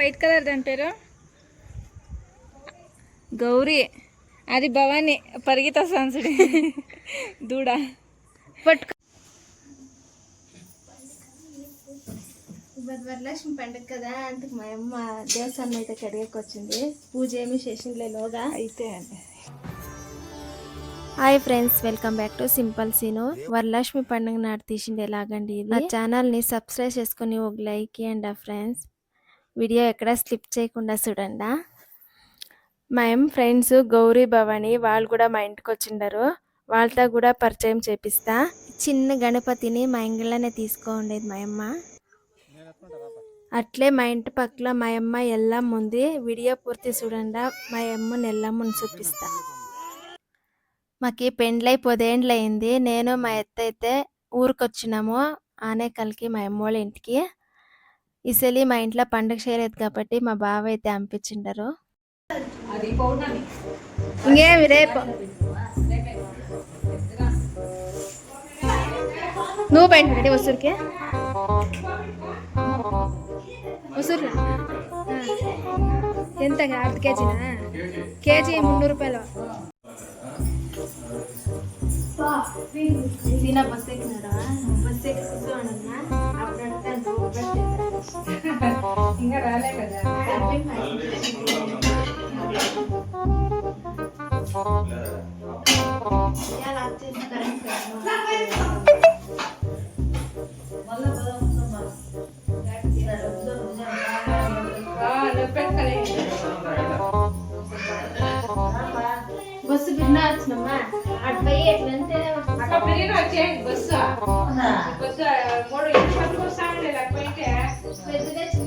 White colour దాని పేరు గౌరీ అది భవాని పరిగిత సంసుడి. దూడ. పట్టుకో ఇప్పుడు వరలక్ష్మి పండుగ కదా అందుకు మా అమ్మ దేవస్థానం అయితే కడిగేకి వచ్చింది. పూజ ఏమి చేసిండ్లేలోగా అయితే hi friends welcome back to simple Seenu. Varalakshmi పండుగ నాటి తీసింది ఎలాగండి ఇది? నా ఛానల్ని సబ్స్క్రైబ్ చేసుకుని ఒక లైక్ ఇవ్వండి ఫ్రెండ్స్. వీడియో ఎక్కడ స్లిప్ చేయకుండా చూడండి. మేం ఫ్రెండ్స్ గౌరీ భవాని వాళ్ళు కూడా మా ఇంటికి వచ్చిండారు. వాళ్ళతో కూడా పరిచయం చేపిస్తా. చిన్న గణపతిని మా ఇంట్లోనే తీసుకో ఉండేది మా అమ్మ. అట్లే మా ఇంటి పక్కల మా అమ్మ ఎల్లమ్మ ఉంది. వీడియో పూర్తి చూడండి. మా అమ్మని ఎల్లమ్మని చూపిస్తా. మాకి పెండ్లై పదేండ్లు అయింది నేను మా ఎత్త అయితే ఊరికొచ్చినాము ఆనేకల్కి మా అమ్మోళ్ళ ఇంటికి. ఇసలి మా ఇంట్లో పండగ చేయలేదు కాబట్టి మా బావ అయితే పంపించిండరు ఇంకేమి రేపు? నువ్వు పెయింట్ పెట్టి వసూరికి వసూరు ఎంత అర్ధ కేజీనా? కేజీ మున్నూరు రూపాయలు. సీనా బస్ ఎక్కినాడా? బస్ ఎక్కి ఇంకా రాలే కదా బస్సు బిన్నా వచ్చినమ్మా అటు పోయి ఎట్లంటే బస్సు బస్సు మూడు ఇంటి వస్తామండి లేకపోతే పెద్దదే చూసా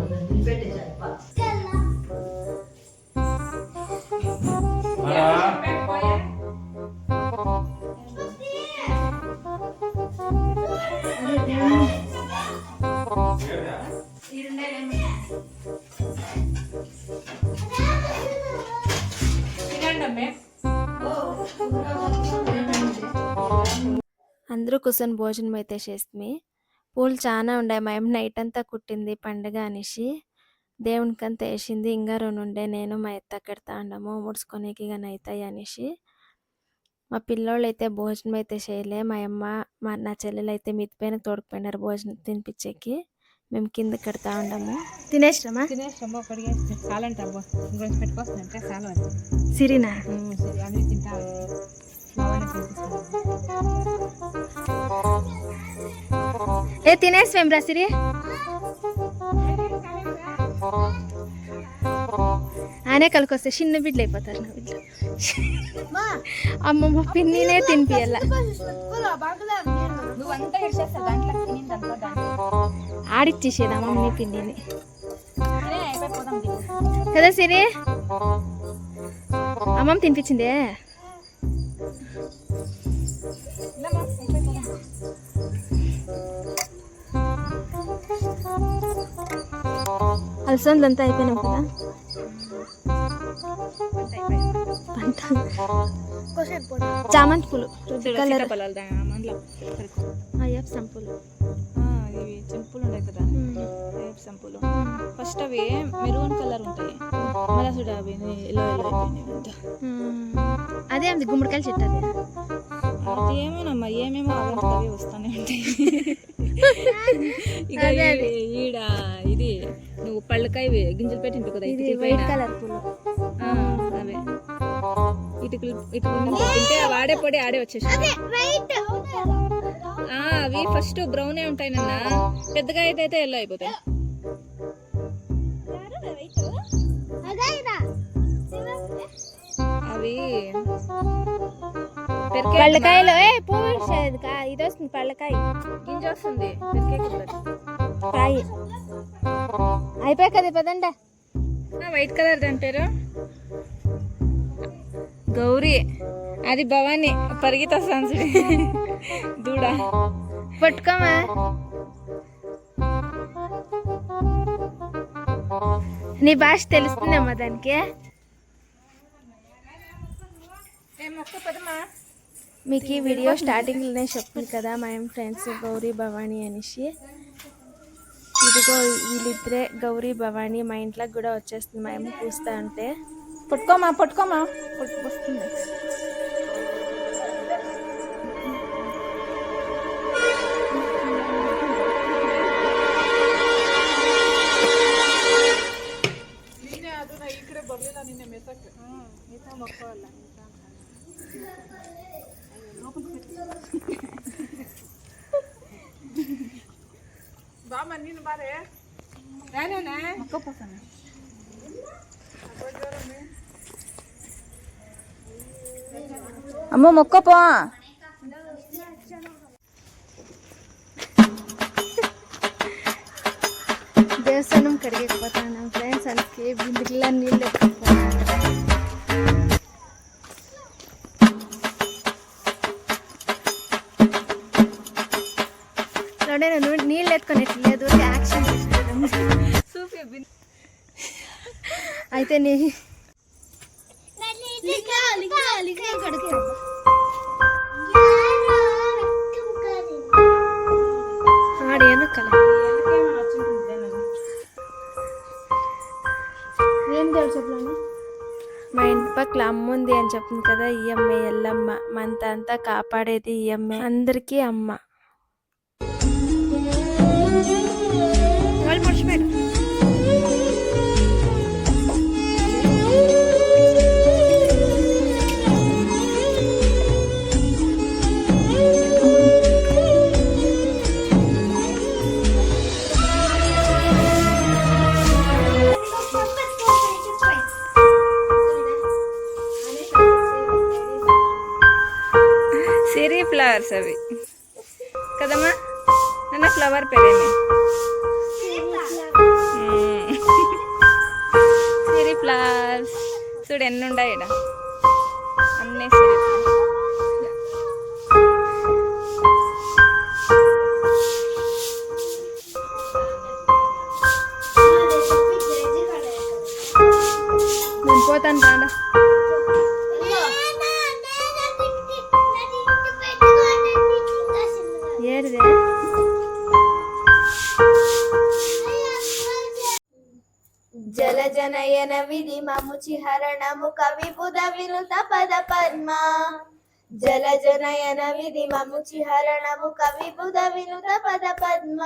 అందరూ కూర్చొని భోజనం అయితే చేస్తుంది. పూలు చాలా ఉన్నాయి. మా అమ్మ నైట్ అంతా కుట్టింది పండుగ అనేసి. దేవునికంతా వేసింది. ఇంకా రెండు ఉండే. నేను మా ఎత్త కడతా ఉండము ముడుచుకోనికి కానీ అవుతాయి అనేసి. మా పిల్లోళ్ళు అయితే భోజనం అయితే చేయలే. మా అమ్మ మా నా చెల్లెలు అయితే మితిపైన తోడుకుపోయినారు భోజనం తినిపించేకి. మేము కింద కడతా ఉండము తినేసినామా? తినేసాము కడిగేసి చాలంట అబ్బో ఇంకొంచెం పెట్టుకొస్తుందంటే చాలు అది సిరినా అన్నీ తింటా. ఏ తినేసి రా సిరి? ఆనే కలికొస్తే చిన్న బిడ్డలు అయిపోతారు నా బిడ్డలు. అమ్మమ్మ పిన్నినే తినిపియాల ఆడిచ్చేసేది పోదాం తిని. కదా సిరి? అమ్మమ్మ తినిపించిందే. అలసందంతా అయిపోయినాం కదా. పంట చామంతి పూలు. కలర్. అయ్యప్ప సంపులు. ఇవి చెంపులు ఉన్నాయి కదా. రేపు సంపులు ఫస్ట్ అవి మెరూన్ కలర్ ఉంటాయి. మళ్ళీ చూడ అవి ఎల్లో ఎల్లో అయిపోయినాయి అంతా. అదే అంది గుమ్మడికాయల చెట్టు అది. అది ఏమోనమ్మా ఏమేమో అవే వస్తానే ఉంటాయి. ఇక ఈడ ఇది నువ్వు పళ్ళకాయ గింజలు పెట్టింటు కదా ఇది వైట్. కలర్ పూలు. అవే ఇటుకలు ఇటుకల మీద తింటే అవి ఆడే పొడి ఆడే వచ్చేసి అవి ఫస్ట్ బ్రౌనే ఉంటాయి నాన్న. పెద్దగా అయితే అయితే ఎల్లో అయిపోతాయి. అవి పళ్ళకాయలు ఏ పువ్వు ఇది వస్తుంది పళ్ళకాయ. గింజ వస్తుంది. కాయ. అయిపోయి కదా పదండ. వైట్ కలర్ దాని పేరు గౌరీ. అది భవాని పరిగిత సంసుడి దూడ. పట్టుకోమా? నీ భాష తెలుస్తుందమ్మా దానికి. మీకు ఈ వీడియో స్టార్టింగ్లోనే చెప్పింది కదా మా ఏం ఫ్రెండ్స్ గౌరీ భవానీ అనేసి. ఇదిగో వీళ్ళిద్దరే గౌరీ భవానీ మా ఇంట్లోకి కూడా వచ్చేస్తుంది మా ఏమో పూస్తా అంటే. పట్టుకోమా పట్టుకోమా? పట్టుకొస్తుంది. అమ్మో మొక్కపో దేవస్థానం కడిగకపోతాను ఫ్రెండ్స్ అందుకే బిందులో నీళ్ళు ఎత్తుకుపోతాను చూడండి నేను నీళ్ళు ఎత్తుకునేట్లేదు యాక్షన్ చేస్తున్నాను అయితే నీ ఆడేనో కల ఏం తెలుసు చెప్పండి మా ఇంటి పక్కల అమ్మ ఉంది అని చెప్తుంది కదా ఈ అమ్మే ఎల్లమ్మ. మంత అంతా కాపాడేది ఈ అమ్మే. అందరికీ అమ్మ. ఫ్లవర్స్ అవి కదమ్మా? నాన్న ఫ్లవర్ పేరేమి. సిరి ఫ్లవర్స్ చూడు ఎన్ని ఉన్నాయి ఈడ. అన్నీ సిరి ఫ్లవర్స్ నేను పోతాను రాండా జలజనయన విధి మముచిహరణము హరణము కవి బుధ వినుత పద పద్మ. జలజనయన విధి మముచిహరణము హరణము కవి బుధ వినుత పద పద్మ.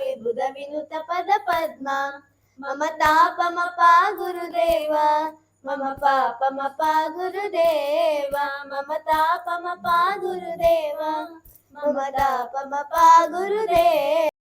విబుధ వినుత పద పద్మ. మమ తాపమ పా మమ పాపమ పా గురుదేవ మమ తాపమ పా గురుదేవ మమ తాపమ పా గురుదేవ.